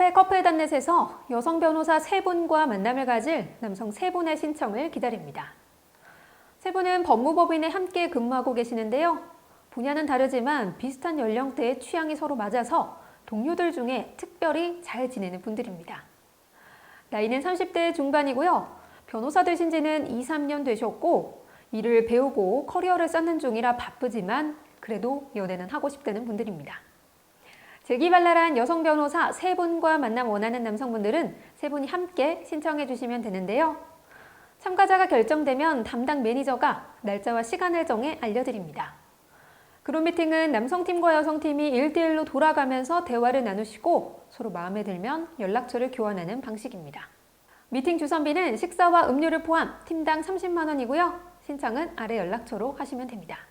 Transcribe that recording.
카페 커플 단넷에서 여성 변호사 세 분과 만남을 가질 남성 세 분의 신청을 기다립니다. 세 분은 법무법인에 함께 근무하고 계시는데요. 분야는 다르지만 비슷한 연령대의 취향이 서로 맞아서 동료들 중에 특별히 잘 지내는 분들입니다. 나이는 30대 중반이고요. 변호사 되신 지는 2, 3년 되셨고 일을 배우고 커리어를 쌓는 중이라 바쁘지만 그래도 연애는 하고 싶다는 분들입니다. 재기발랄한 여성 변호사 세 분과 만남 원하는 남성분들은 세 분이 함께 신청해 주시면 되는데요. 참가자가 결정되면 담당 매니저가 날짜와 시간을 정해 알려드립니다. 그룹 미팅은 남성팀과 여성팀이 1대1로 돌아가면서 대화를 나누시고 서로 마음에 들면 연락처를 교환하는 방식입니다. 미팅 주선비는 식사와 음료를 포함 팀당 30만 원이고요. 신청은 아래 연락처로 하시면 됩니다.